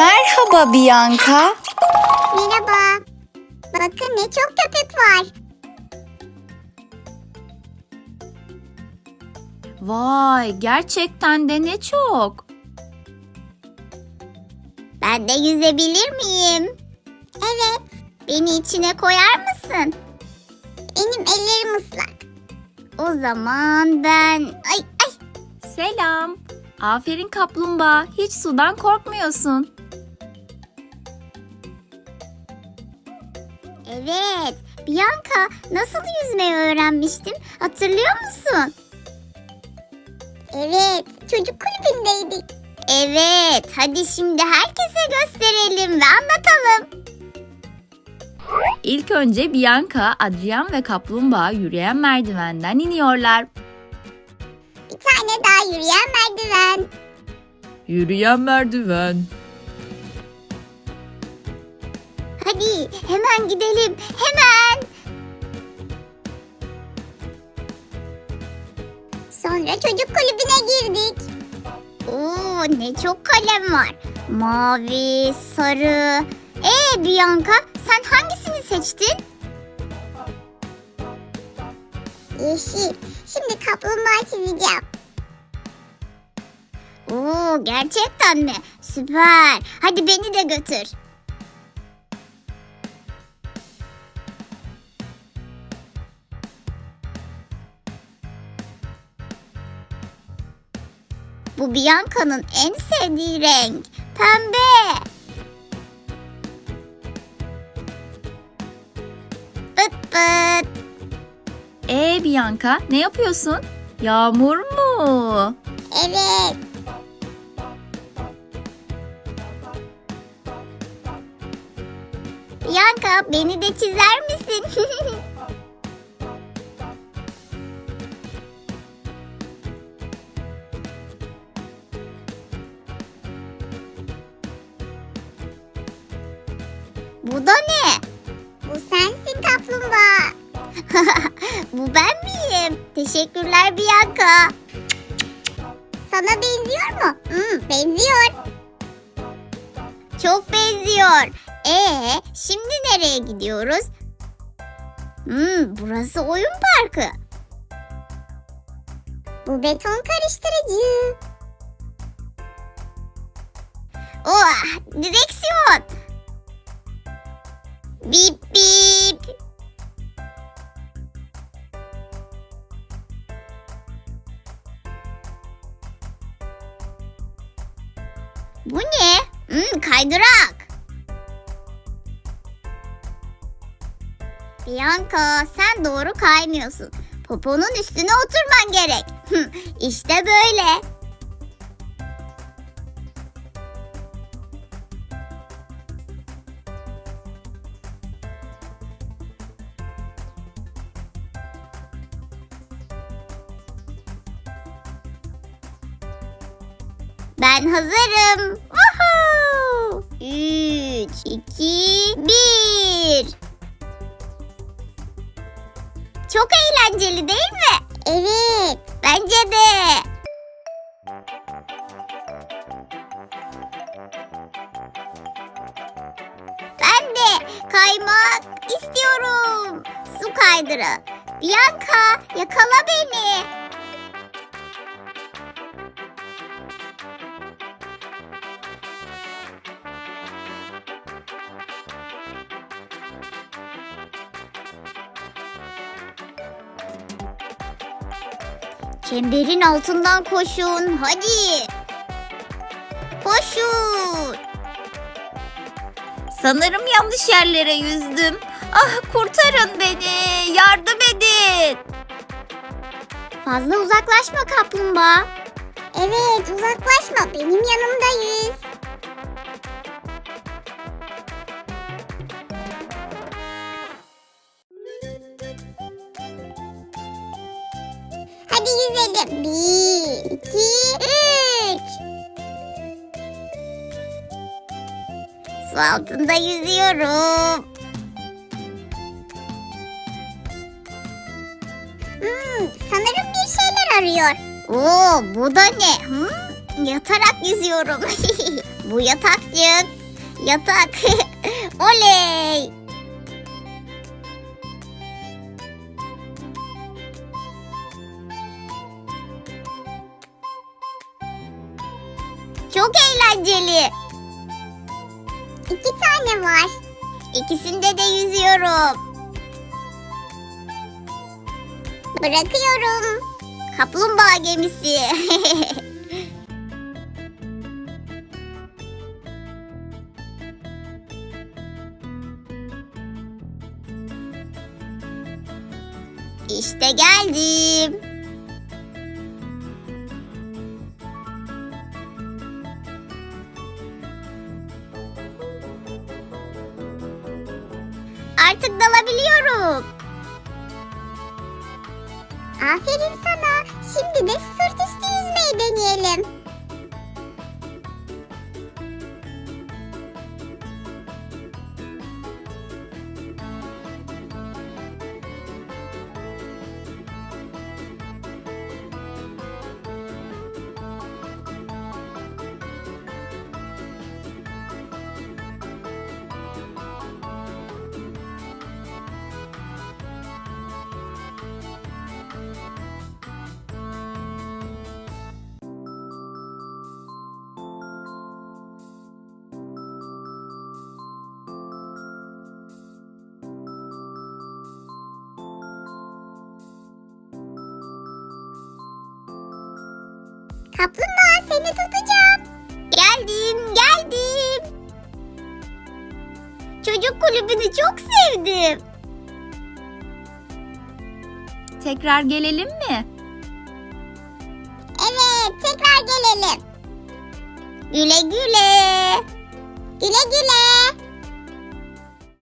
Merhaba Bianca. Merhaba. Bakın ne çok köpük var. Vay gerçekten de ne çok. Ben de yüzebilir miyim? Evet. Beni içine koyar mısın? Benim ellerim ıslak. O zaman ben... Ay ay. Selam. Aferin kaplumbağa. Hiç sudan korkmuyorsun. Evet. Bianca nasıl yüzmeyi öğrenmiştim? Hatırlıyor musun? Evet. Çocuk kulübündeydik. Evet. Hadi şimdi herkese gösterelim ve anlatalım. İlk önce Bianca, Adrian ve kaplumbağa yürüyen merdivenden iniyorlar. Bir tane daha yürüyen merdiven. Yürüyen merdiven. Hadi hemen gidelim. Hemen. Sonra çocuk kulübüne girdik. Oo ne çok kalem var. Mavi, sarı. Ee Bianca sen hangisini seçtin? Yeşil. Şimdi kaplumbağa çizeceğim. Oo gerçekten mi? Süper. Hadi beni de götür. Bu Bianca'nın en sevdiği renk. Pembe. Pıt pıt. Ee Bianca ne yapıyorsun? Yağmur mu? Evet. Bianca beni de çizer misin? Bu da ne? Bu sensin kaplumbağa. Bu ben miyim? Teşekkürler Bianca. Sana benziyor mu? Hmm, benziyor. Çok benziyor. Ee, şimdi nereye gidiyoruz? Hmm, burası oyun parkı. Bu beton karıştırıcı. Oh, direksiyon. Bip bip. Bu ne? Hmm, kaydırak. Bianca sen doğru kaymıyorsun. Poponun üstüne oturman gerek. işte böyle. Ben hazırım. Woohoo! 3, 2, 1. Çok eğlenceli değil mi? Evet. Bence de. Ben de kaymak istiyorum. Su kaydıra. Bianca yakala beni. Çemberin altından koşun. Hadi. Koşun. Sanırım yanlış yerlere yüzdüm. Ah kurtarın beni. Yardım edin. Fazla uzaklaşma kaplumbağa. Evet uzaklaşma. Benim yanımda yüz. Hadi yüzelim. Bir, iki, üç. Su altında yüzüyorum. Hmm, sanırım bir şeyler arıyor. Oo, bu da ne? Hmm, yatarak yüzüyorum. Bu yatakcık. Yatak. Oley. Eğlenceli. İki tane var. İkisinde de yüzüyorum. Bırakıyorum. Kaplumbağa gemisi. işte geldim. Artık dalabiliyorum. Aferin sana. Şimdi de Kaplumbağa seni tutacağım. Geldim, geldim. Çocuk kulübünü çok sevdim. Tekrar gelelim mi? Evet, tekrar gelelim. Güle güle.